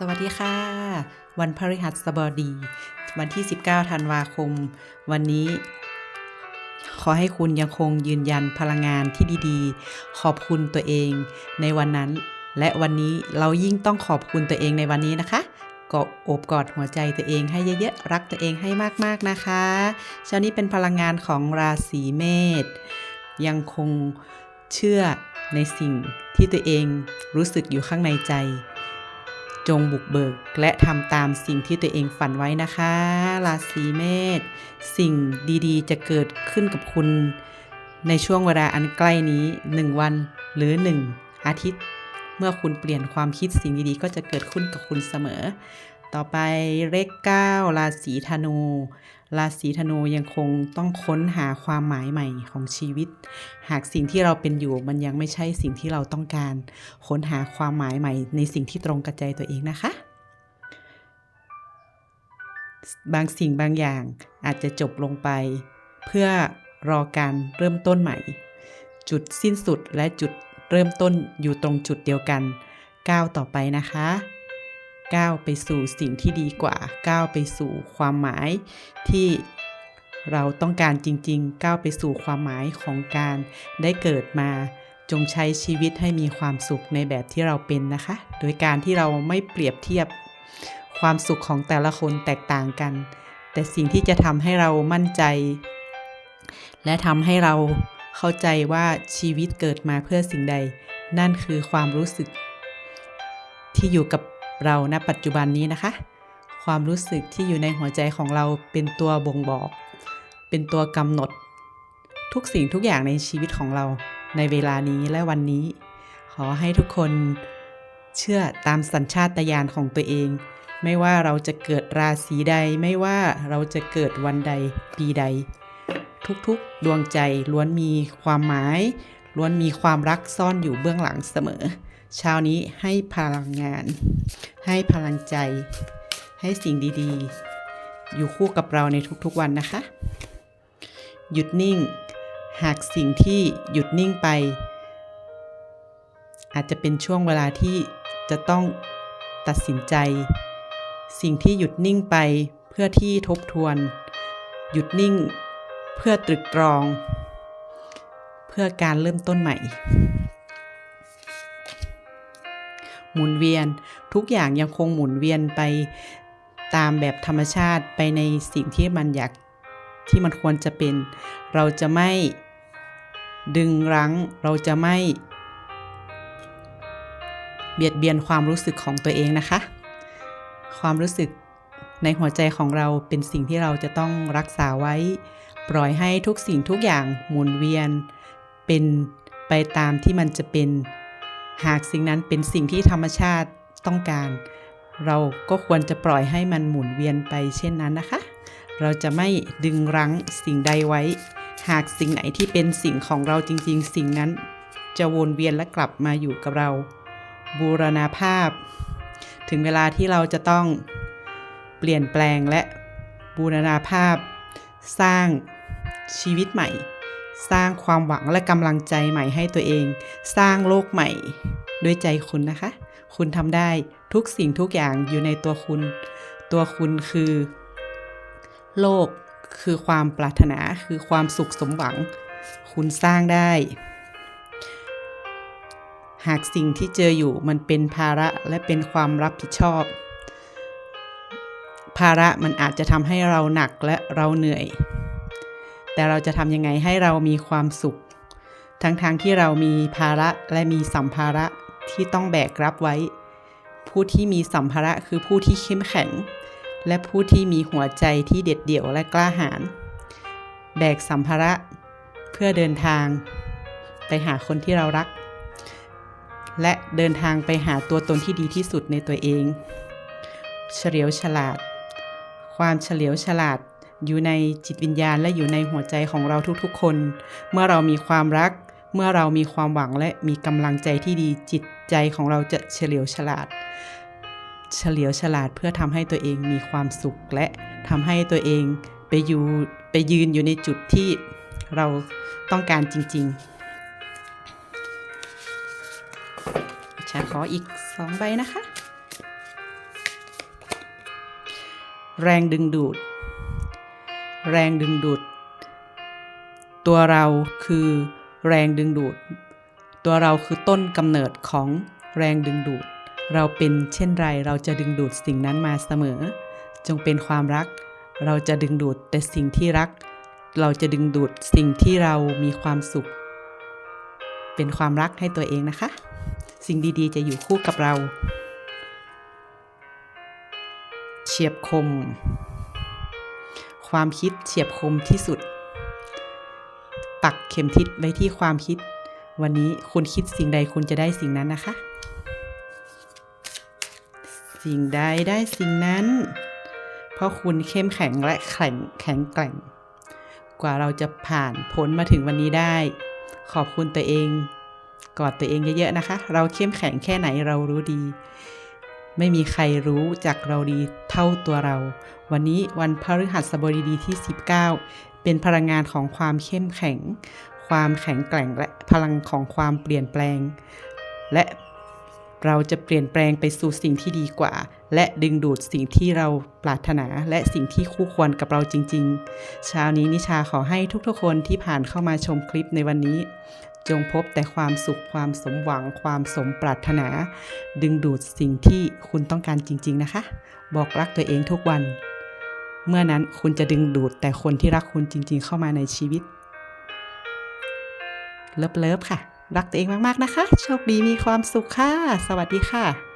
สวัสดีค่ะ วันพฤหัสบดี วันที่ 19 ธันวาคม วันนี้ ขอให้คุณยังคงยืนยันพลังงานที่ดีๆ ขอบคุณตัวเองในวันนั้น และวันนี้เรายิ่งต้องขอบคุณตัวเองในวันนี้นะคะก็อบกอดหัวใจตัวเองให้เยอะๆ รักตัวเองให้มากๆนะคะเช้านี้เป็นพลังงานของราศีเมษยังคงเชื่อในสิ่งที่ตัวเองรู้สึกอยู่ข้างในใจ จงบุกเบิกและทำตามสิ่งที่ตัวเองฝันไว้นะคะ ราศีเมษสิ่งดีๆ จะเกิดขึ้นกับคุณ ในช่วงเวลาอันใกล้นี้ 1 วันหรือ 1 อาทิตย์ เมื่อคุณเปลี่ยนความคิดสิ่งดีๆ ก็จะเกิดขึ้นกับคุณเสมอ ต่อไปเลข9ราศีธนู ราศีธนูยังคงต้องค้นหาความหมายใหม่ของชีวิต หากสิ่งที่เราเป็นอยู่มันยังไม่ใช่สิ่งที่เราต้องการ ค้นหาความหมายใหม่ ในสิ่งที่ตรงกับใจตัวเองนะคะ บางสิ่งบางอย่างอาจจะจบลงไป เพื่อรอการเริ่มต้นใหม่ จุดสิ้นสุดและจุดเริ่มต้นอยู่ตรงจุดเดียวกันก้าวต่อไปนะคะ ก้าวไปสู่สิ่งที่ดีกว่า ก้าวไปสู่ความหมายที่เราต้องการจริงๆ ก้าวไปสู่ความหมายของการได้เกิดมาจงใช้ชีวิตให้มีความสุขในแบบที่เราเป็นนะคะ โดยการที่เราไม่เปรียบเทียบความสุขของแต่ละคนแตกต่างกัน แต่สิ่งที่จะทำให้เรามั่นใจ และทำให้เราเข้าใจว่าชีวิตเกิดมาเพื่อสิ่งใด นั่นคือความรู้สึกที่อยู่กับ เราณปัจจุบันนี้นะคะ ความรู้สึกที่อยู่ในหัวใจของเราเป็นตัวบ่งบอก เป็นตัวกำหนด ทุกสิ่งทุกอย่างในชีวิตของเราในเวลานี้และวันนี้ ขอให้ทุกคนเชื่อตามสัญชาตญาณของตัวเอง ไม่ว่าเราจะเกิดราศีใด ไม่ว่าเราจะเกิดวันใดปีใด ทุกๆดวงใจล้วนมีความหมาย ล้วนมีความรักซ่อนอยู่เบื้องหลังเสมอ เช้านี้ให้พลังงาน ให้พลังใจ ให้สิ่งดีๆ อยู่คู่กับเราในทุกๆวันนะคะ หยุดนิ่ง หากสิ่งที่หยุดนิ่งไป อาจจะเป็นช่วงเวลาที่จะต้องตัดสินใจ สิ่งที่หยุดนิ่งไปเพื่อที่ทบทวน หยุดนิ่งเพื่อตรึกตรอง เพื่อการเริ่มต้นใหม่ หมุนเวียน ทุกอย่างยังคงหมุนเวียนไปตามแบบธรรมชาติไปในสิ่งที่มันอยากที่มันควรจะเป็น เราจะไม่ดึงรั้ง เราจะไม่ เบียดเบียนความรู้สึกของตัวเองนะคะ ความรู้สึกในหัวใจของเราเป็นสิ่งที่เราจะต้องรักษาไว้ ปล่อยให้ทุกสิ่งทุกอย่างหมุนเวียน เป็นไปตามที่มันจะเป็น หากสิ่งนั้นเป็นสิ่งที่ธรรมชาติต้องการ เราก็ควรจะปล่อยให้มันหมุนเวียนไปเช่นนั้นนะคะ เราจะไม่ดึงรั้งสิ่งใดไว้ หากสิ่งไหนที่เป็นสิ่งของเราจริง ๆ สิ่งนั้นจะวนเวียนและกลับมาอยู่กับเรา บูรณาภาพ ถึงเวลาที่เราจะต้องเปลี่ยนแปลงและบูรณาภาพ สร้างชีวิตใหม่ สร้างความหวังและกำลังใจใหม่ให้ตัวเอง สร้างโลกใหม่ ด้วยใจคุณนะคะ คุณทำได้ทุกสิ่งทุกอย่างอยู่ในตัวคุณ ตัวคุณคือ โลกคือความปรารถนาคือความสุขสมหวัง คุณสร้างได้ หากสิ่งที่เจออยู่มันเป็นภาระและเป็นความรับผิดชอบ ภาระมันอาจจะทำให้เราหนักและเราเหนื่อย แต่เราจะทำยังไงให้เรามีความสุข ทั้งๆทที่เรามีภาระและมีสัมภาระที่ต้องแบกรับไว้ ผู้ที่มีสัมภาระคือผู้ที่เข้มแข็ง และผู้ที่มีหัวใจที่เด็ดเดี่ยวและกล้าหาญแบกสัมภาระเพื่อเดินทาง ไปหาคนที่เรารัก และเดินทางไปหาตัวตนที่ดีที่สุดในตัวเอง เฉลียวฉลาด ความเฉลียวฉลาด อยู่ในจิตวิญญาณและอยู่ในหัวใจของเราทุกๆคน เมื่อเรามีความรัก เมื่อเรามีความหวังและมีกำลังใจที่ดีจิตใจของเราจะเฉลียวฉลาด เฉลียวฉลาดเพื่อทำให้ตัวเองมีความสุขและทำให้ตัวเองไปอยู่ไปยืนอยู่ในจุดที่เราต้องการจริงๆฉันขออีกสองใบนะคะ แรงดึงดูด แรงดึงดูด ตัวเราคือแรงดึงดูด ตัวเราคือต้นกำเนิดของแรงดึงดูด เราเป็นเช่นไรเราจะดึงดูดสิ่งนั้นมาเสมอ จงเป็นความรัก เราจะดึงดูดแต่สิ่งที่รัก เราจะดึงดูดสิ่งที่เรามีความสุข เป็นความรักให้ตัวเองนะคะ สิ่งดีๆ จะอยู่คู่กับเรา เฉียบคม ความคิดเฉียบคมที่สุด ปักเข็มทิศไว้ที่ความคิด วันนี้คุณคิดสิ่งใดคุณจะได้สิ่งนั้นนะคะ สิ่งใดได้สิ่งนั้น เพราะคุณเข้มแข็งและแข็งแข็งแกร่ง กว่าเราจะผ่านพ้นมาถึงวันนี้ได้ ขอบคุณตัวเอง กอดตัวเองเยอะๆนะคะ เราเข้มแข็งแค่ไหนเรารู้ดี ไม่มีใครรู้จักเราดีเท่าตัวเรา วันนี้วันพฤหัสบดีที่ 19 เป็นพลังงานของความเข้มแข็ง ความแข็งแกร่งและพลังของความเปลี่ยนแปลง และเราจะเปลี่ยนแปลงไปสู่สิ่งที่ดีกว่า และดึงดูดสิ่งที่เราปรารถนาและสิ่งที่คู่ควรกับเราจริง ๆ เช้านี้นิชาขอให้ทุกๆคนที่ผ่านเข้ามาชมคลิปในวันนี้ จงพบแต่ความสุขความสมหวังความสมปรารถนา ดึงดูดสิ่งที่คุณต้องการจริง ๆนะคะ บอกรักตัวเองทุกวัน เมื่อนั้นคุณจะดึงดูดแต่คนที่รักคุณจริง ๆ เข้ามาในชีวิต เลิฟๆค่ะ รักตัวเองมากๆนะคะ โชคดีมีความสุขค่ะ สวัสดีค่ะ